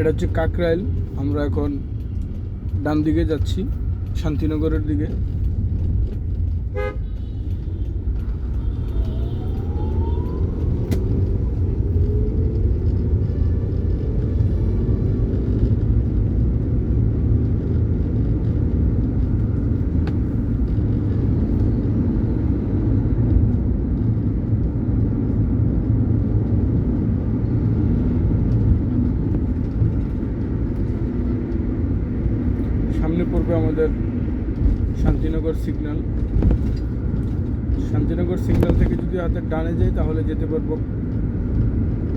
এটা হচ্ছে কাকরাইল। আমরা এখন ডান দিকে যাচ্ছি শান্তিনগরের দিকে। পড়বে আমাদের শান্তিনগর সিগন্যাল। শান্তিনগর সিগন্যাল থেকে যদি হাতের ডানে যাই, তাহলে যেতে পারব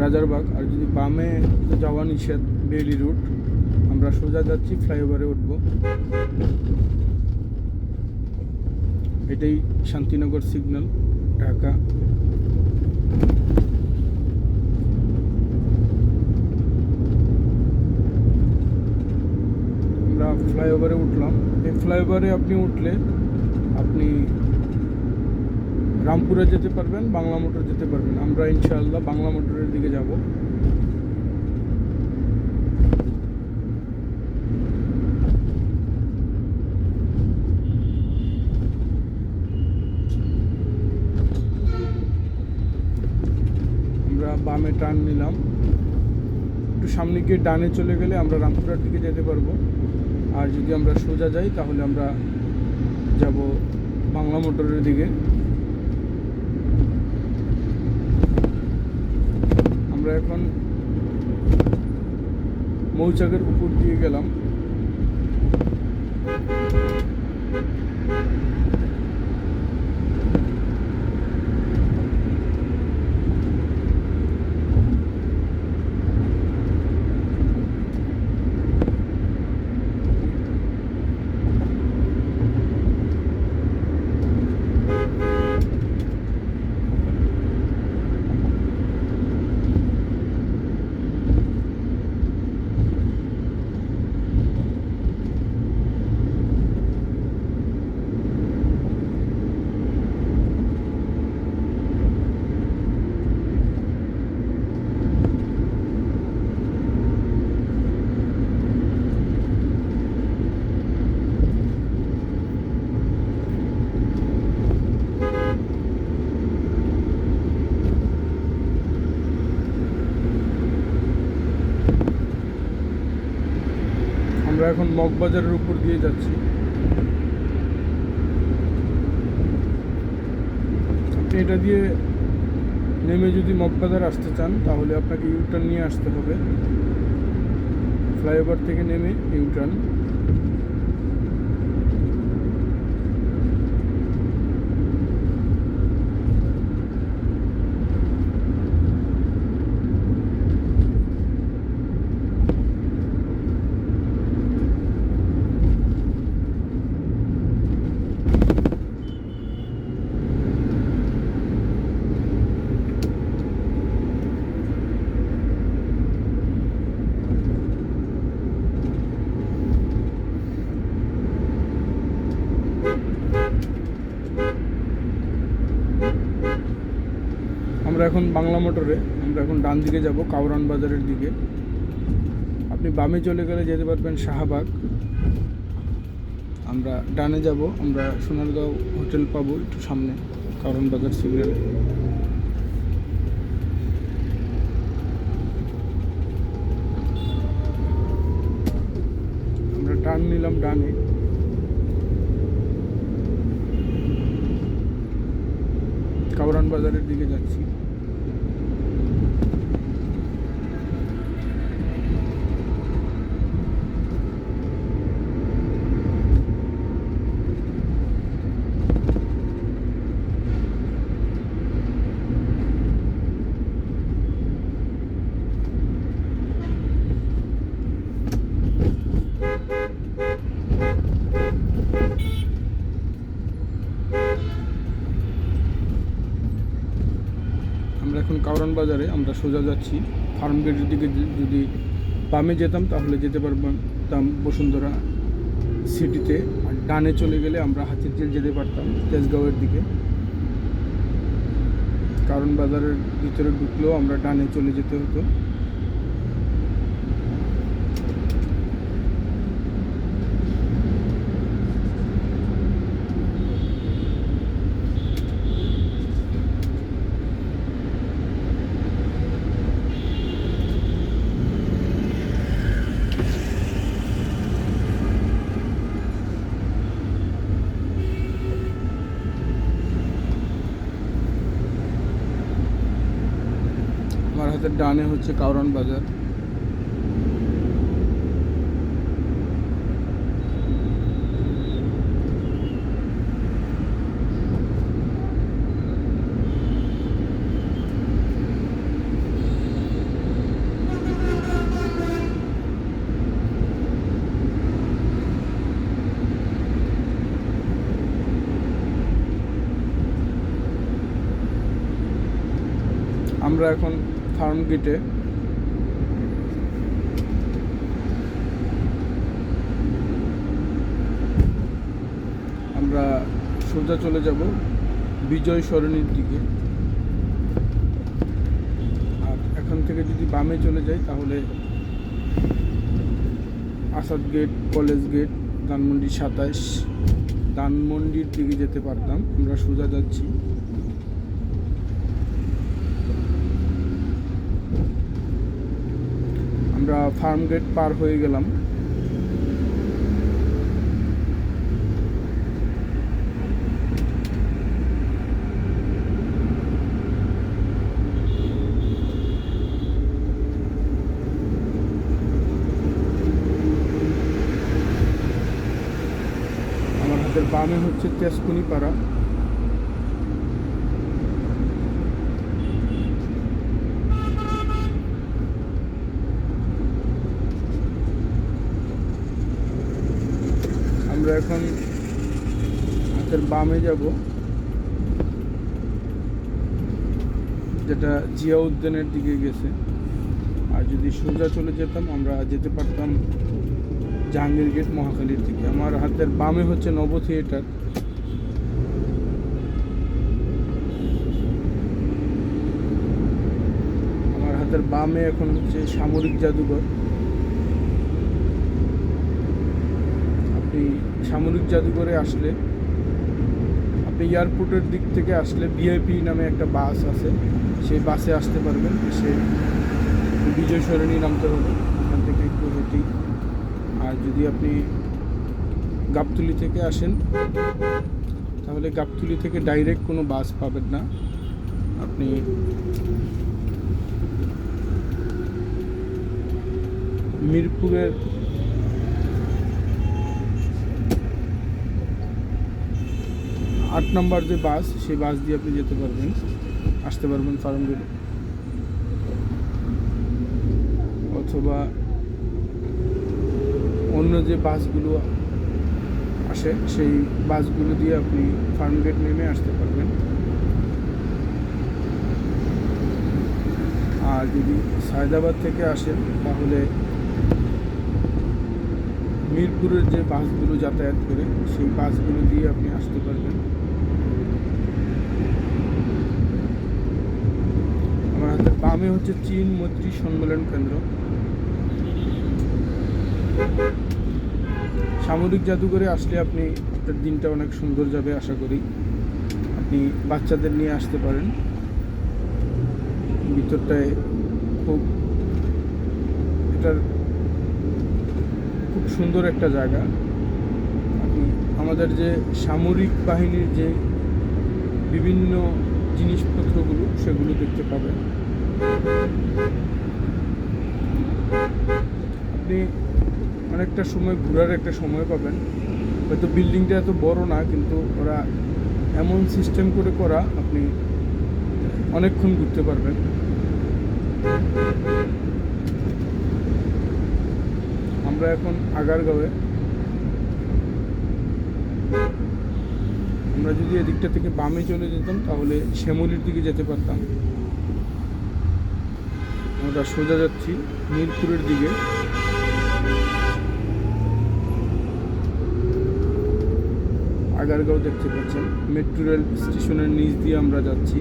রাজারবাগ। আর যদি বামে যাওয়া নিষেধ বেলি রুট। আমরা সোজা যাচ্ছি, ফ্লাইওভারে উঠব। এটাই শান্তিনগর সিগন্যাল, ঢাকা আমরা ফ্লাইওভারে উঠলাম। এই ফ্লাইওভারে আপনি উঠলে আপনি রামপুরে যেতে পারবেন, বাংলা মোটর যেতে পারবেন। আমরা ইনশাআল্লাহ বাংলা মোটরের দিকে যাব। আমরা বামে টার্ন নিলাম। একটু সামনে গিয়ে ডানে চলে গেলে আমরা রামপুরার দিকে যেতে পারব। আর যদি আমরা সোজা যাই, তাহলে আমরা যাব বাংলা মোটরের দিকে। আমরা এখন মৌচাকের উপর দিয়ে গেলাম আমরা এখন মগবাজারের উপর দিয়ে যাচ্ছি। আপনি এটা দিয়ে নেমে যদি মগবাজার আসতে চান, তাহলে আপনাকে ইউটার্ন নিয়ে আসতে হবে। ফ্লাইওভার থেকে নেমে ইউটার্ন আমরা এখন বাংলা মোটরে, আমরা এখন ডান দিকে যাব কাউরান বাজারের দিকে। আপনি বামে চলে গেলে যেতে পারবেন শাহবাগ। আমরা ডানে যাব, আমরা সোনারগাঁও হোটেল পাবো একটু সামনে কারণ বাজার সিগন্যালে। আমরা টার্ন নিলাম ডানে। কাউরান বাজারের দিকে যাচ্ছি। এখন কাউরান বাজারে আমরা সোজা যাচ্ছি। ফার্ম গেটের দিকে যদি বামে যেতাম, তাহলে যেতে পারতাম বসুন্ধরা সিটিতে। আর ডানে চলে গেলে আমরা হাতির জেল যেতে পারতাম, তেজগাঁওয়ের দিকে। কারণ বাজারের ভিতরে ঢুকলেও আমরা ডানে চলে যেতে হতো। হাতের ডানে হচ্ছে কাউরান বাজার। আমরা এখন ফার্ম গেটে। আমরা সোজা চলে যাব বিজয় সরণির দিকে। আর এখান থেকে যদি বামে চলে যাই তাহলে Asad gate, college gate, Dhanmondi সাতাইশ। ধানমন্ডির দিকে যেতে পারতাম। আমরা সোজা যাচ্ছি। আমরা ফার্ম গেট পার হয়ে গেলাম। বামে হচ্ছে তেজকুনি আমরা এখন হাতের বামে যাব, যেটা জিয়া উদ্যানের দিকে গেছে। আর যদি সোজা চলে যেতাম, আমরা যেতে পারতাম জাহাঙ্গীর গেট মহাখালীর দিকে। আমার হাতের বামে হচ্ছে নব থিয়েটার। আমার হাতের বামে এখন হচ্ছে সামরিক জাদুঘর। আপনি সামরিক জাদুঘরে আসলে, আপনি এয়ারপোর্টের দিক থেকে আসলে ভিআইপি নামে একটা বাস আছে, সেই বাসে আসতে পারবেন সে বিজয় সরণী নামতে হবে, এখান থেকে একটু হেঁটেই আর যদি আপনি গাবতলি থেকে আসেন, তাহলে গাবতলি থেকে ডাইরেক্ট কোনো বাস পাবেন না। আপনি মিরপুরের আট নম্বর যে বাস, সেই বাস দিয়ে আপনি যেতে পারবেন। আসতে পারবেন ফার্মগেটে। অথবা অন্য যে বাসগুলো আসে, সেই বাসগুলো দিয়ে আপনি ফার্মগেট নেমে আসতে পারবেন। আর যদি সায়দাবাদ থেকে আসেন, তাহলে মিরপুরের যে বাসগুলো যাতায়াত করে, সেই বাসগুলো দিয়ে আপনি আসতে পারবেন আমার হাতের বামে হচ্ছে চীন মৈত্রী সম্মেলন কেন্দ্র। সামরিক জাদুঘরে আসলে আপনি আপনার দিনটা অনেক সুন্দর যাবে আশা করি। আপনি বাচ্চাদের নিয়ে আসতে পারেন। ভিতরটায় খুব এটার খুব সুন্দর একটা জায়গা। আপনি আমাদের যে সামরিক বাহিনীর যে বিভিন্ন জিনিসপত্রগুলো, সেগুলো দেখতে পাবেন। আপনি অনেকটা সময় ঘোরার একটা সময় পাবেন। হয়তো বিল্ডিংটা এত বড় না, কিন্তু ওরা এমন সিস্টেম করে করা, আপনি অনেকক্ষণ ঘুরতে পারবেন। আমরা এখন আগারগাঁওয়ে। আমরা যদি এদিকটা থেকে বামে চলে যেতাম, তাহলে শ্যামলির দিকে যেতে পারতাম। আমরা সোজা যাচ্ছি মিরপুরের দিকে। আগারগাঁও দেখতে পাচ্ছেন। মেট্রো রেল স্টেশনের নিচ দিয়ে আমরা যাচ্ছি।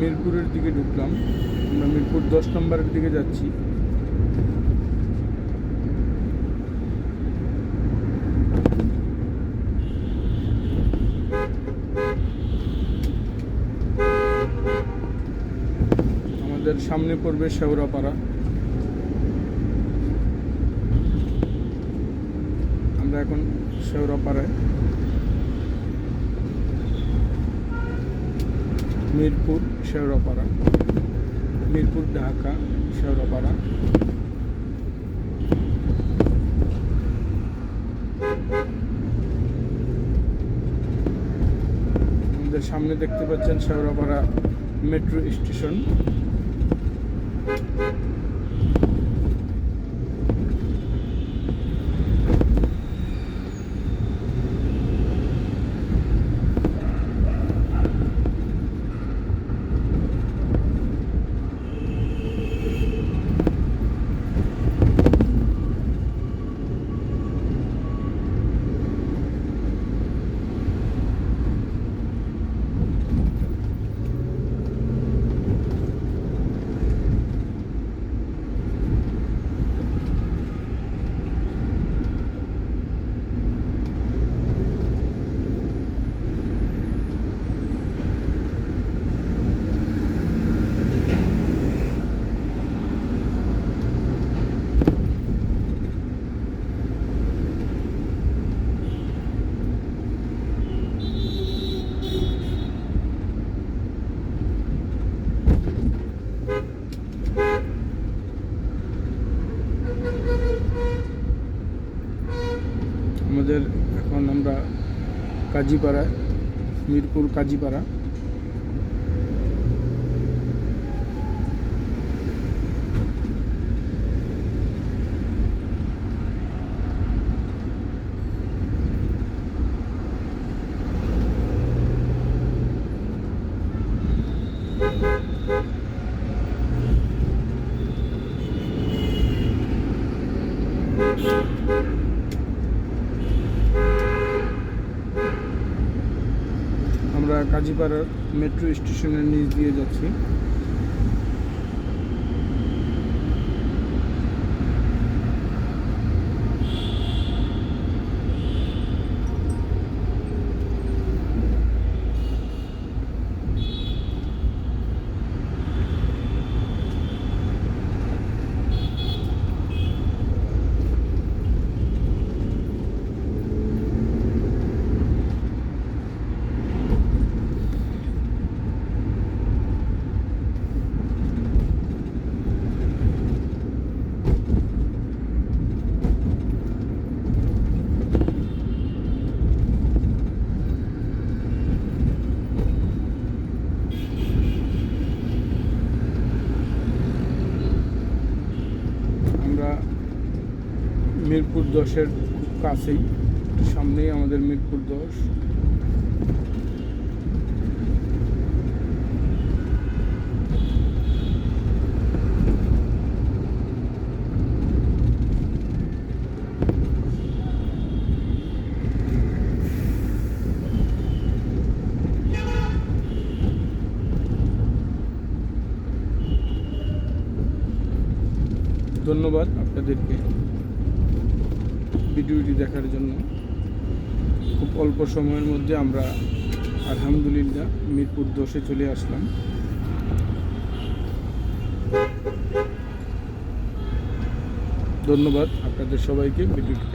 মিরপুরের দিকে ঢুকলাম। আমরা মিরপুর দশ নম্বরের দিকে যাচ্ছি। আমাদের সামনে পড়বে শেওরাপাড়া আমরা এখন শেওড়াপাড়ায় মিরপুর শেওড়াপাড়া মিরপুর ঢাকা শেওড়াপাড়া। আমাদের সামনে দেখতে পাচ্ছেন শেওড়াপাড়া মেট্রো স্টেশন। আমাদের এখন আমরা কাজীপাড়ায় মিরপুর কাজীপাড়া আমরা কাজীপাড়ার মেট্রো স্টেশনের নিচ দিয়ে যাচ্ছি আমরা মিরপুর দশের খুব কাছেই সামনেই আমাদের মিরপুর দশ। ধন্যবাদ আপনাদেরকে। ভিডিওটি দেখার জন্য খুব অল্প সময়ের মধ্যে আমরা আলহামদুলিল্লাহ মিরপুর দোষে চলে আসলাম ধন্যবাদ আপনাদের সবাইকে, ভিডিওটি।